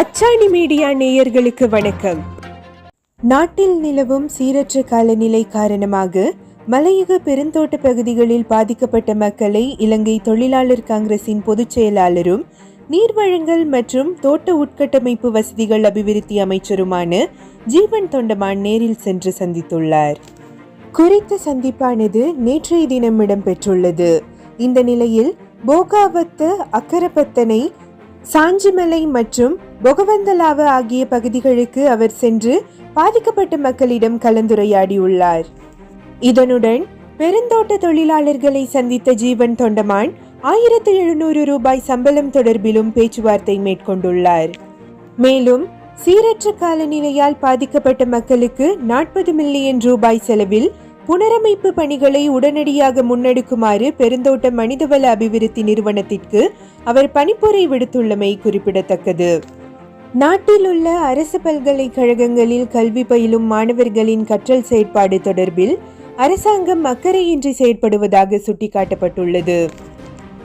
அச்சாணி மீடியா நேயர்களுக்கு வணக்கம். நாட்டில் நிலவும் சீரற்ற காலநிலை காரணமாக மலையக பெருந்தோட்ட பகுதிகளில் பாதிக்கப்பட்ட மக்களை இலங்கை தொழிலாளர் காங்கிரசின் பொதுச் செயலாளரும் நீர் வழங்கல் மற்றும் தோட்ட உட்கட்டமைப்பு வசதிகள் அபிவிருத்தி அமைச்சருமான ஜீவன் தொண்டமான் நேரில் சென்று சந்தித்துள்ளார். குறித்த சந்திப்பானது நேற்றைய தினம் இடம்பெற்றுள்ளது. இந்த நிலையில் போகாவத்து அக்கரப்பத்தனை சாஞ்சிமலை மற்றும் பொகவந்தலாவு ஆகிய பகுதிகளுக்கு அவர் சென்று பாதிக்கப்பட்ட மக்களிடம் கலந்துரையாடியுள்ளார். இதனுடன் பெருந்தோட்ட தொழிலாளர்களை சந்தித்த ஜீவன் தொண்டமான் ஆயிரத்தி எழுநூறு ரூபாய் சம்பளம் தொடர்பிலும் பேச்சுவார்த்தை மேற்கொண்டுள்ளார். மேலும் சீரற்ற காலநிலையால் பாதிக்கப்பட்ட மக்களுக்கு நாற்பது மில்லியன் ரூபாய் செலவில் புனரமைப்பு பணிகளை உடனடியாக முன்னெடுக்குமாறு பெருந்தோட்ட மனிதவள அபிவிருத்தி நிறுவனத்திற்கு அவர் பணிப்புரை விடுத்துள்ளமை குறிப்பிடத்தக்கது. நாட்டில் உள்ள அரசு பல்கலைக்கழகங்களில் கல்வி பயிலும் மாணவர்களின் கற்றல் செயற்பாடு தொடர்பில் அரசாங்கம் அக்கறையின்றி செயற்படுவதாக சுட்டிக்காட்டப்பட்டுள்ளது.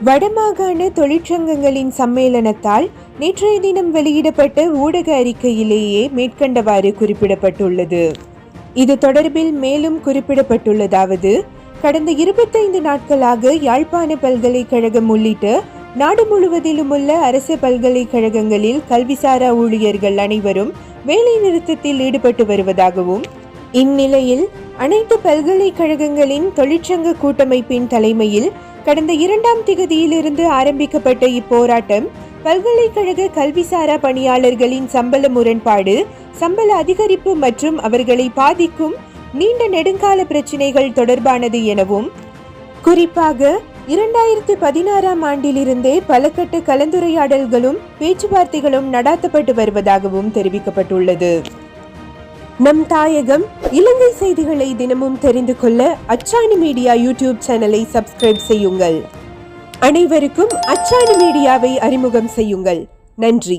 வடமாகாண தொழிற்சங்கங்களின் சம்மேளனத்தால் நேற்றைய தினம் வெளியிடப்பட்ட ஊடக அறிக்கையிலேயே மேற்கண்டவாறு குறிப்பிடப்பட்டுள்ளது. இது தொடர்பில் மேலும் குறிப்பிடப்பட்டுள்ளதாவது கடந்த இருபத்தைந்து நாட்களாக யாழ்ப்பாண பல்கலைக்கழகம் உள்ளிட்ட நாடு முழுவதிலும் உள்ள அரசு பல்கலைக்கழகங்களில் கல்விசாரா ஊழியர்கள் அனைவரும் வேலை நிறுத்தத்தில் ஈடுபட்டு வருவதாகவும் இந்நிலையில் அனைத்து பல்கலைக்கழகங்களின் தொழிற்சங்க கூட்டமைப்பின் தலைமையில் கடந்த இரண்டாம் திகதியிலிருந்து ஆரம்பிக்கப்பட்ட இப்போராட்டம் பல்கலைக்கழக கல்விசாரா பணியாளர்களின் சம்பள முரண்பாடு சம்பள அதிகரிப்பு மற்றும் அவர்களை பாதிக்கும் நீண்ட நெடுங்கால பிரச்சினைகள் தொடர்பானது எனவும் குறிப்பாக இரண்டாயிரத்தி பதினாறாம் ஆண்டிலிருந்தே பலகட்ட கலந்துரையாடல்களும் பேச்சுவார்த்தைகளும் நடாத்தப்பட்டு வருவதாகவும் தெரிவிக்கப்பட்டுள்ளது. நம் தாயகம் இலங்கை செய்திகளை தினமும் தெரிந்து கொள்ள அச்சாணி மீடியா யூடியூப் சேனலை சப்ஸ்கிரைப் செய்யுங்கள். அனைவருக்கும் அச்சாணி மீடியாவை அறிமுகம் செய்யுங்கள். நன்றி.